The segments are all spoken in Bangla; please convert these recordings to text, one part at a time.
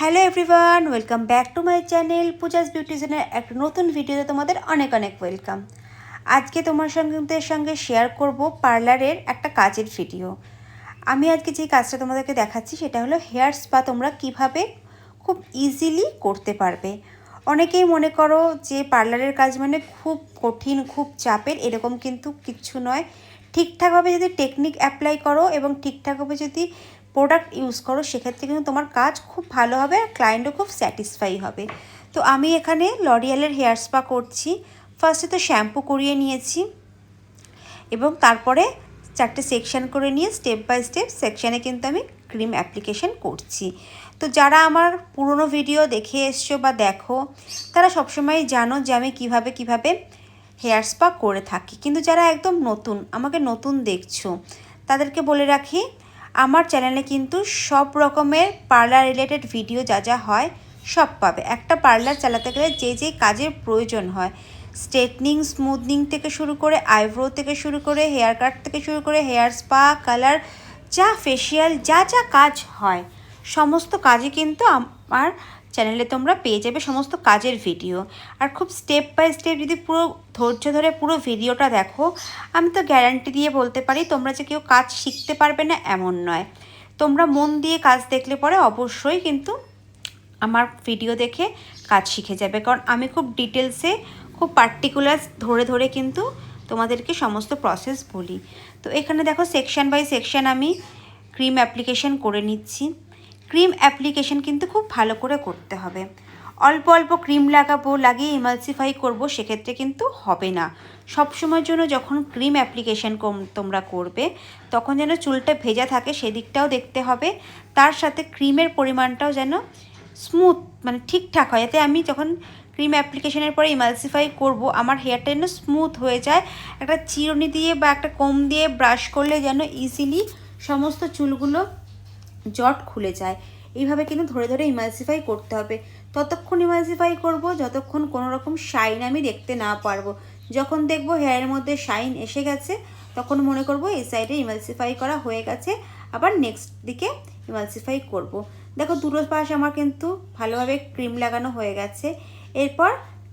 Hello everyone welcome back to my channel Puja's বিউটিশনের একটা নতুন ভিডিওতে তোমাদের অনেক অনেক ওয়েলকাম আজকে তোমার সঙ্গে সঙ্গে শেয়ার করব পার্লারের একটা কাজের ভিডিও আমি আজকে যে কাজটা তোমাদেরকে দেখাচ্ছি, সেটা হলো হেয়ার স্পা তোমরা কীভাবে খুব ইজিলি করতে পারবে। অনেকেই মনে করো যে পার্লারের কাজ মানে খুব কঠিন, খুব চাপের, এরকম কিন্তু কিচ্ছু নয়। ঠিকঠাকভাবে যদি টেকনিক অ্যাপ্লাই করো এবং ঠিকঠাকভাবে যদি প্রোডাক্ট ইউজ করো, সেক্ষেত্রে কিন্তু তোমার কাজ খুব ভালো হবে আর ক্লায়েন্টও খুব স্যাটিসফাই হবে। তো আমি এখানে লরিয়ালের হেয়ার স্পা করছি। ফার্স্টে তো শ্যাম্পু করিয়ে নিয়েছি এবং তারপরে চারটে সেকশন করে নিয়ে স্টেপ বাই স্টেপ সেকশানে কিন্তু আমি ক্রিম অ্যাপ্লিকেশন করছি। তো যারা আমার পুরনো ভিডিও দেখে এসছো বা দেখো, তারা সবসময় জানো যে আমি কীভাবে কীভাবে হেয়ার স্পা করে থাকি। কিন্তু যারা একদম নতুন, আমাকে নতুন দেখছ, তাদেরকে বলে রাখি আমার চ্যানেলে কিন্তু সব রকমের পার্লার রিলেটেড ভিডিও যা যা হয়, সব পাবে। একটা পার্লার চালাতে গেলে যে যে কাজের প্রয়োজন হয় স্ট্রেটনিং স্মুথনিং থেকে শুরু করে আইব্রো থেকে শুরু করে হেয়ার কাট থেকে শুরু করে হেয়ার স্পা কালার যা ফেসিয়াল যা যা কাজ হয়, সমস্ত কাজই কিন্তু আমার চ্যানেলে তোমরা পেয়ে যাবে সমস্ত কাজের ভিডিও আর খুব স্টেপ বাই স্টেপ যদি পুরো ধৈর্য ধরে পুরো ভিডিওটা দেখো, আমি তো গ্যারান্টি দিয়ে বলতে পারি তোমরা যে কেউ কাজ শিখতে পারবে না এমন নয়। তোমরা মন দিয়ে কাজ দেখলে পরে অবশ্যই কিন্তু আমার ভিডিও দেখে কাজ শিখে যাবে। কারণ আমি খুব ডিটেলসে খুব পার্টিকুলার ধরে ধরে কিন্তু তোমাদেরকে সমস্ত প্রসেস বলি। তো এখানে দেখো সেকশন বাই সেকশন আমি ক্রিম অ্যাপ্লিকেশন করে নিচ্ছি। ক্রিম অ্যাপ্লিকেশন কিন্তু খুব ভালো করে করতে হবে। অল্প অল্প ক্রিম লাগাবো, লাগিয়ে ইমালসিফাই করব, সেক্ষেত্রে কিন্তু হবে না। সব সময়ের জন্য যখন ক্রিম অ্যাপ্লিকেশন তোমরা করবে, তখন যেন চুলটা ভেজা থাকে সেদিকটাও দেখতে হবে। তার সাথে ক্রিমের পরিমাণটাও যেন স্মুথ মানে ঠিকঠাক হয়। যাতে আমি যখন ক্রিম অ্যাপ্লিকেশনের পরে ইমালসিফাই করব, আমার হেয়ারটা যেন স্মুথ হয়ে যায়। একটা চিরুনি দিয়ে বা একটা কম দিয়ে ব্রাশ করলে যেন ইজিলি সমস্ত চুলগুলো জট খুলে যায়। এইভাবে কিন্তু ধরে ধরে ইমালসিফাই করতে হবে। ততক্ষণ ইমালসিফাই করব, যতক্ষণ কোনো রকম শাইন আমি দেখতে না পারব। যখন দেখব হেয়ারের মধ্যে শাইন এসে গেছে, তখন মনে করব এই সাইডে ইমালসিফাই করা হয়ে গেছে। আবার নেক্সট দিকে ইমালসিফাই করব। দেখো দুটো পাশ আমার কিন্তু ভালোভাবে ক্রিম লাগানো হয়ে গেছে। এরপর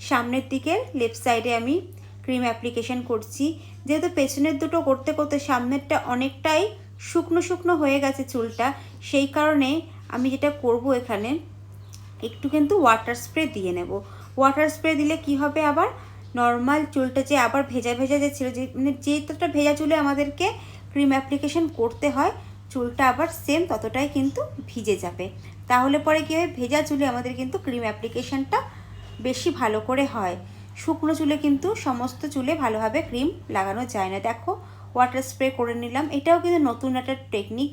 সামনের দিকে লেফট সাইডে আমি ক্রিম অ্যাপ্লিকেশন করছি। যেহেতু পেছনের দুটো করতে করতে সামনেরটা অনেকটাই শুকনো শুকনো হয়ে গেছে চুলটা, সেই কারণে আমি যেটা করব এখানে, একটু কিন্তু ওয়াটার স্প্রে দিয়ে নেব। ওয়াটার স্প্রে দিলে কি হবে আবার? নর্মাল চুলটা যে আবার ভেজা ভেজা যে ছিল, যে মানে যেটা ভেজা চুলে আমাদেরকে ক্রিম অ্যাপ্লিকেশন করতে হয়, চুলটা আবার সেম ততটাই কিন্তু ভিজে যাবে। তাহলে পরে কী হয়? ভেজা চুলে আমাদের কিন্তু ক্রিম অ্যাপ্লিকেশনটা বেশি ভালো করে হয়। শুকনো চুলে কিন্তু সমস্ত চুলে ভালোভাবে ক্রিম লাগানো যায় না। দেখো ওয়াটার স্প্রে করে নিলাম। এটাও কিন্তু নতুন একটা টেকনিক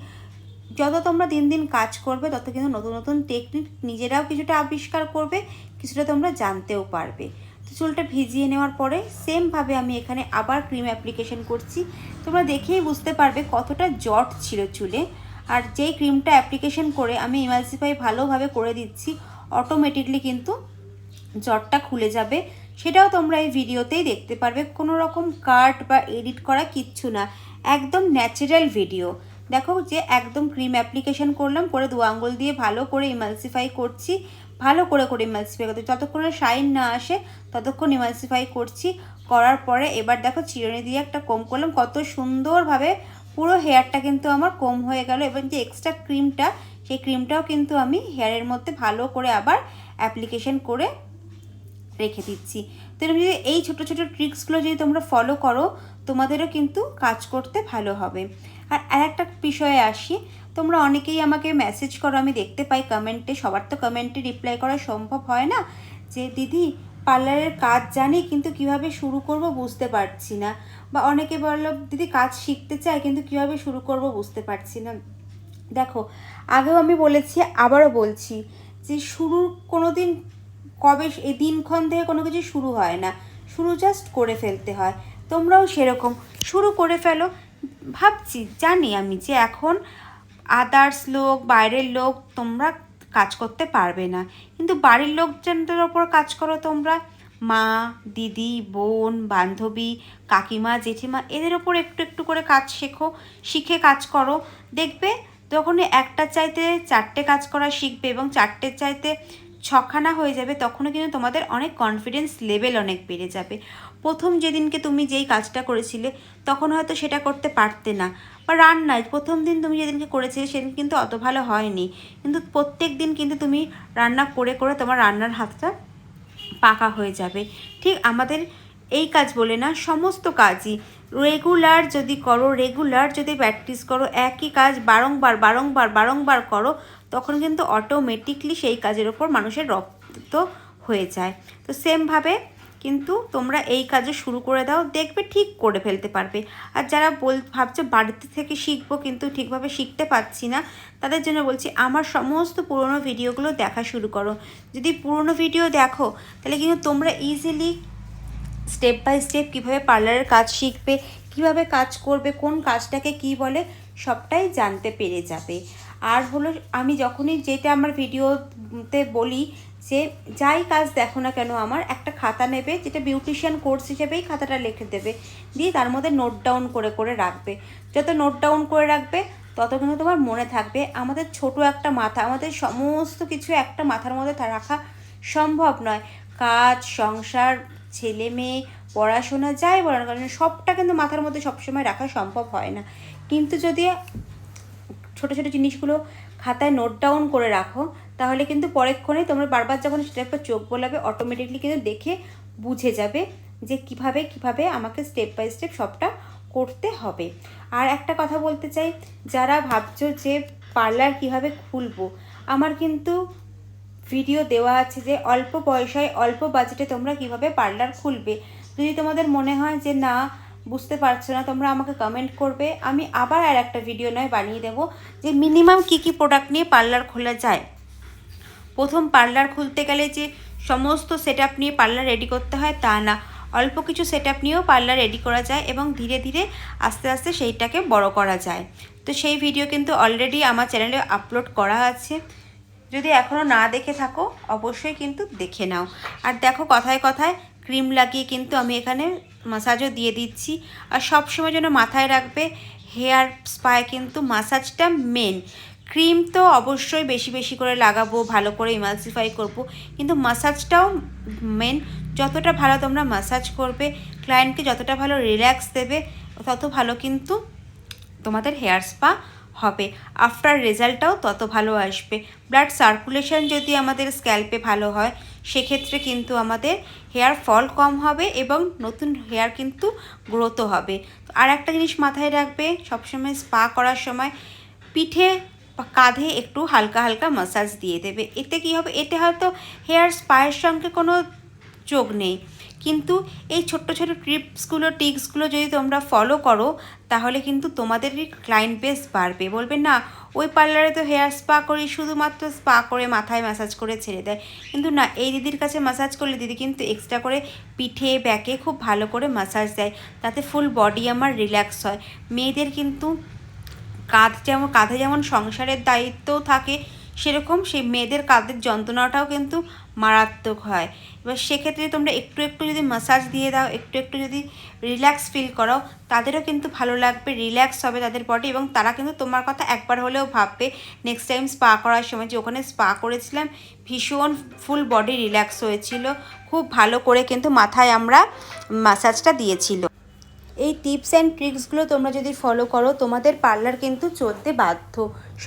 যত তোমরা দিন দিন কাজ করবে, তত কিন্তু নতুন নতুন টেকনিক নিজেরাও কিছুটা আবিষ্কার করবে, কিছুটা তোমরা জানতেও পারবে। তো চুলটা ভিজিয়ে নেওয়ার পরে সেমভাবে আমি এখানে আবার ক্রিম অ্যাপ্লিকেশন করছি। তোমরা দেখেই বুঝতে পারবে কতটা জট ছিল চুলে। আর যেই ক্রিমটা অ্যাপ্লিকেশন করে আমি ইমালসিফাই ভালোভাবে করে দিচ্ছি অটোমেটিকলি কিন্তু জটটা খুলে যাবে। সেটাও তোমরা এই ভিডিওতেই দেখতে পারবে। কোনো রকম কাট বা এডিট করা কিচ্ছু না। একদম ন্যাচারাল ভিডিও দেখো যে একদম ক্রিম অ্যাপ্লিকেশন করলাম, করে দু আঙ্গুল দিয়ে ভালো করে ইমালসিফাই করছি। ভালো করে করে ইমালসিফাই করতে যতক্ষণ শাইন না আসে, ততক্ষণ ইমালসিফাই করছি। করার পরে এবার দেখো চিরুনি দিয়ে একটা কম করলাম। কত সুন্দরভাবে পুরো হেয়ারটা কিন্তু আমার কম হয়ে গেল। এবং যে এক্সট্রা ক্রিমটা সেই ক্রিমটাও কিন্তু আমি হেয়ারের মধ্যে ভালো করে আবার অ্যাপ্লিকেশন করে রেখে দিচ্ছি। তো এরকম যদি এই ছোটো ছোটো ট্রিক্সগুলো যদি তোমরা ফলো করো, তোমাদেরও কিন্তু কাজ করতে ভালো হবে। আর আরেকটা বিষয়ে আসি, তোমরা অনেকেই আমাকে মেসেজ করো, আমি দেখতে পাই কমেন্টে সবার তো কমেন্টে রিপ্লাই করা সম্ভব হয় না, যে দিদি পার্লারের কাজ জানি, কিন্তু কীভাবে শুরু করব বুঝতে পারছি না। বা অনেকে বলল, দিদি, কাজ শিখতে চাই, কিন্তু কীভাবে শুরু করব বুঝতে পারছি না। দেখো, আগেও আমি বলেছি, আবারও বলছি যে শুরুর কোনো দিন কবে এই দিনক্ষণ থেকে কোনো কিছু শুরু হয় না। শুরু জাস্ট করে ফেলতে হয়। তোমরাও সেরকম। শুরু করে ফেলো। ভাবছি, জানি আমি যে এখন আদার্স লোক, বাইরের লোক তোমরা কাজ করতে পারবে না। কিন্তু বাড়ির লোকজনদের ওপর কাজ করো তোমরা। মা, দিদি, বোন, বান্ধবী, কাকিমা, জেঠিমা, এদের ওপর একটু একটু করে কাজ শেখো, শিখে কাজ করো। দেখবে তখন একটা চাইতে চারটে কাজ করা শিখবে এবং চারটে চাইতে ছখানা হয়ে যাবে, তখনও কিন্তু তোমাদের অনেক কনফিডেন্স লেভেল অনেক বেড়ে যাবে। প্রথম যেদিনকে তুমি যেই কাজটা করেছিলে, তখন হয়তো সেটা করতে পারতে না। বা রান্নায় প্রথম দিন তুমি যেদিনকে করেছিলে, সেদিন কিন্তু অত ভালো হয়নি। কিন্তু প্রত্যেক দিন কিন্তু তুমি রান্না করে করে তোমার রান্নার হাতটা পাকা হয়ে যাবে। ঠিক আমাদের এই কাজ বলে না, সমস্ত কাজই। রেগুলার যদি করো রেগুলার যদি প্র্যাকটিস করো, একই কাজ বারংবার বারংবার বারংবার করো, তখন কিন্তু অটোমেটিকলি সেই কাজের ওপর মানুষের রক্ত হয়ে যায়। তো সেমভাবে কিন্তু তোমরা এই কাজও শুরু করে দাও, দেখবে ঠিক করে ফেলতে পারবে। আর যারা বল, ভাবছ বাড়িতে থেকে শিখব কিন্তু ঠিকভাবে শিখতে পারছি না, তাদের জন্য বলছি আমার সমস্ত পুরনো ভিডিওগুলো দেখা শুরু করো। যদি পুরনো ভিডিও দেখো, তাহলে কিন্তু তোমরা ইজিলি স্টেপ বাই স্টেপ কীভাবে পার্লারের কাজ শিখবে, কীভাবে কাজ করবে, কোন কাজটাকে কি বলে, সবটাই জানতে পেরে যাবে। আর হলো, আমি যখনই যেটা আমার ভিডিওতে বলি যে, যাই কাজ দেখো না কেন, আমার একটা খাতা নেবে, যেটা বিউটিশিয়ান কোর্স হিসেবেই খাতাটা লিখে দেবে, দিয়ে তার মধ্যে নোট ডাউন করে করে রাখবে। যত নোট ডাউন করে রাখবে, তত কিন্তু তোমার মনে থাকবে, আমাদের ছোট একটা মাথা, আমাদের সমস্ত কিছু একটা মাথার মধ্যে রাখা সম্ভব নয়। কাজ, সংসার ছেলে মেয়ে, পড়াশোনা যাই বলো না কারণ সবটা কিন্তু মাথার মধ্যে সবসময় রাখা সম্ভব হয় না। কিন্তু যদি ছোটো ছোটো জিনিসগুলো খাতায় নোট ডাউন করে রাখো, তাহলে কিন্তু পরেক্ষণে তোমরা বারবার যখন সেটা একটা চোখ বোলাবে অটোমেটিকলি কিন্তু দেখে বুঝে যাবে যে কীভাবে কীভাবে আমাকে স্টেপ বাই স্টেপ সবটা করতে হবে। আর একটা কথা বলতে চাই, যারা ভাবছ যে পার্লার কীভাবে খুলবো, আমার কিন্তু ভিডিও দেওয়া আছে যে অল্প পয়সায়, অল্প বাজেটে তোমরা কীভাবে পার্লার খুলবে। যদি তোমাদের মনে হয় যে না, বুঝতে পারছ না, তোমরা আমাকে কমেন্ট করবে। আমি আবার আর একটা ভিডিও নয়, বানিয়ে দেবো, যে মিনিমাম কী কী প্রোডাক্ট নিয়ে পার্লার খোলা যায়। প্রথম পার্লার খুলতে গেলে যে সমস্ত সেট নিয়ে পার্লার রেডি করতে হয়, তা না। অল্প কিছু সেট নিয়েও পার্লার রেডি করা যায় এবং ধীরে ধীরে আস্তে আস্তে সেইটাকে বড় করা যায়। তো সেই ভিডিও কিন্তু অলরেডি আমার চ্যানেলে আপলোড করা আছে। যদি এখনও না দেখে থাকো, অবশ্যই কিন্তু দেখে নাও। আর দেখো কথায় কথায়, ক্রিম লাগিয়ে কিন্তু আমি এখানে মাসাজও দিয়ে দিচ্ছি। আর সব সময় যেন মাথায় রাখবে, হেয়ার স্পায় কিন্তু মাসাজটা মেন ক্রিম তো অবশ্যই বেশি বেশি করে লাগাবো, ভালো করে ইমালসিফাই করব। কিন্তু মাসাজটাও মেন যতটা ভালো তোমরা মাসাজ করবে ক্লায়েন্টকে যতটা ভালো রিল্যাক্স দেবে, তত ভালো কিন্তু তোমাদের হেয়ার স্পা হবে। আফটার রেজাল্টটাও তত ভালো আসবে। ব্লাড সার্কুলেশন যদি আমাদের স্ক্যাল্পে ভালো হয়, সেক্ষেত্রে কিন্তু আমাদের হেয়ার ফল কম হবে এবং নতুন হেয়ার কিন্তু গ্রোথও হবে। আর একটা জিনিস মাথায় রাখবে, সবসময় স্পা করার সময় পিঠে কাঁধে একটু হালকা হালকা মাসাজ দিয়ে দেবে। এতে কি হবে? এতে হয়তো হেয়ার স্পায়ের সঙ্গে কোনো যোগ নেই। কিন্তু এই ছোট্ট ছোট ট্রিপসগুলো, টিক্সগুলো যদি তোমরা ফলো করো, তাহলে কিন্তু তোমাদেরই ক্লায়েন্ট বেস বাড়বে। বলবে না, ওই পার্লারে তো হেয়ার স্পা করি, শুধুমাত্র স্পা করে মাথায় ম্যাসাজ করে ছেড়ে দেয়। কিন্তু না, এই দিদির কাছে ম্যাসাজ করলে দিদি কিন্তু এক্সট্রা করে পিঠে, ব্যাকে খুব ভালো করে ম্যাসাজ দেয়। তাতে ফুল বডি আমার রিল্যাক্স হয়। মেয়েদের কিন্তু কাঁধ যেমন, কাঁধে যেমন সংসারের দায়িত্বও থাকে সেরকম সেই মেয়েদের কাঁধের যন্ত্রণাটাও কিন্তু মারাত্মক হয়। এবার সেক্ষেত্রে তোমরা একটু একটু যদি মাসাজ দিয়ে দাও, একটু একটু যদি রিল্যাক্স ফিল করো তাদেরও কিন্তু ভালো লাগবে রিল্যাক্স হবে তাদের বডি এবং তারা কিন্তু তোমার কথা একবার হলেও ভাববে নেক্সট টাইম স্পা করার সময় যে ওখানে স্পা করেছিলাম, ভীষণ ফুল বডি রিল্যাক্স হয়েছিল। খুব ভালো করে কিন্তু মাথায় আমরা মাসাজটা দিয়েছিল। টিপস অ্যান্ড ট্রিক্সগুলো তোমরা যদি ফলো করো, তোমাদের পার্লার কিন্তু চলতে বাধ্য।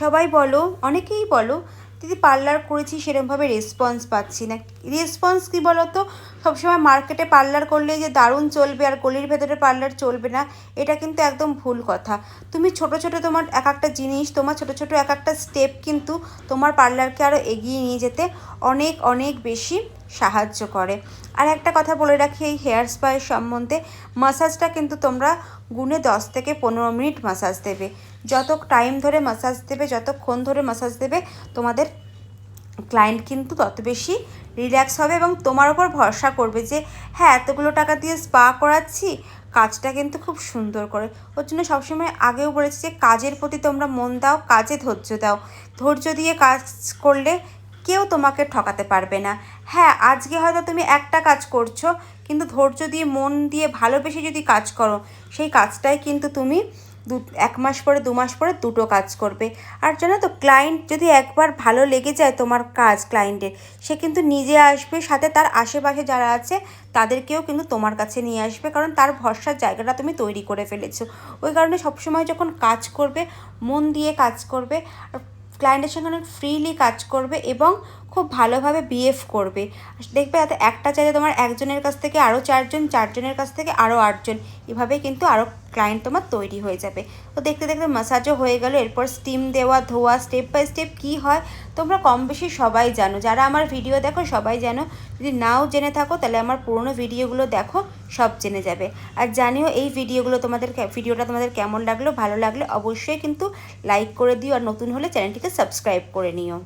সবাই বলো, অনেকেই বলো দিদি পার্লার করেছি সেরকমভাবে রেসপন্স পাচ্ছি না। রেসপন্স কী বলো তো সবসময় মার্কেটে পার্লার করলে যে দারুণ চলবে আর গলির ভেতরে পার্লার চলবে না, এটা কিন্তু একদম ভুল কথা। তুমি ছোট ছোট তোমার এক একটা জিনিস, তোমার ছোট ছোট এক একটা স্টেপ কিন্তু তোমার পার্লারকে আরও এগিয়ে নিয়ে যেতে অনেক অনেক বেশি সাহায্য করে। আর একটা কথা বলে রাখি, এই হেয়ার স্পায়ের সম্বন্ধে মাসাজটা কিন্তু তোমরা গুনে দশ থেকে পনেরো মিনিট মাসাজ দেবে। যত টাইম ধরে মাসাজ দেবে, যতক্ষণ ধরে মাসাজ দেবে, তোমাদের ক্লায়েন্ট কিন্তু তত বেশি রিল্যাক্স হবে এবং তোমার ওপর ভরসা করবে যে হ্যাঁ এতগুলো টাকা দিয়ে স্পা করাচ্ছি, কাজটা কিন্তু খুব সুন্দর করে। ওর জন্য সবসময় আগেও বলেছি যে, কাজের প্রতি তোমরা মন দাও, কাজে ধৈর্য দাও। ধৈর্য দিয়ে কাজ করলে কেউ তোমাকে ঠকাতে পারবে না। হ্যাঁ আজকে হয়তো তুমি একটা কাজ করছ, কিন্তু ধৈর্য দিয়ে, মন দিয়ে ভালোবেসে যদি কাজ করো, সেই কাজটাই কিন্তু তুমি দু, এক মাস পরে, দু মাস পরে দুটো কাজ করবে। আর জানো তো ক্লায়েন্ট যদি একবার ভালো লেগে যায় তোমার কাজ ক্লায়েন্টের সে কিন্তু নিজে আসবে, সাথে তার আশেপাশে যারা আছে, তাদেরকেও কিন্তু তোমার কাছে নিয়ে আসবে, কারণ তার ভরসার জায়গাটা তুমি তৈরি করে ফেলেছো। ওই কারণে সবসময় যখন কাজ করবে, মন দিয়ে কাজ করবে, আর ক্লায়েন্টের সঙ্গে অনেক ফ্রিলি কাজ করবে এবং খুব ভালোভাবে বিহেভ করবে। দেখবে যাতে একটা চাইলে তোমার একজনের কাছ থেকে আরও চারজন, চারজনের কাছ থেকে আরও আটজন। এভাবে কিন্তু আরও ক্লায়েন্ট তোমার তৈরি হয়ে যাবে। তো দেখতে দেখতে মাসাজও হয়ে গেল, এরপর স্টিম দেওয়া, ধোয়া স্টেপ বাই স্টেপ কী হয় তোমরা কম বেশি সবাই জানো। যারা আমার ভিডিও দেখো সবাই জানো, যদি নাও জেনে থাকো তাহলে আমার পুরনো ভিডিওগুলো দেখো, সব জেনে যাবে। আর জানিও এই ভিডিওগুলো তোমাদের ভিডিওটা তোমাদের কেমন লাগল, ভালো লাগলে অবশ্যই কিন্তু লাইক করে দিও আর নতুন হলে চ্যানেলটিকে সাবস্ক্রাইব করে নিও।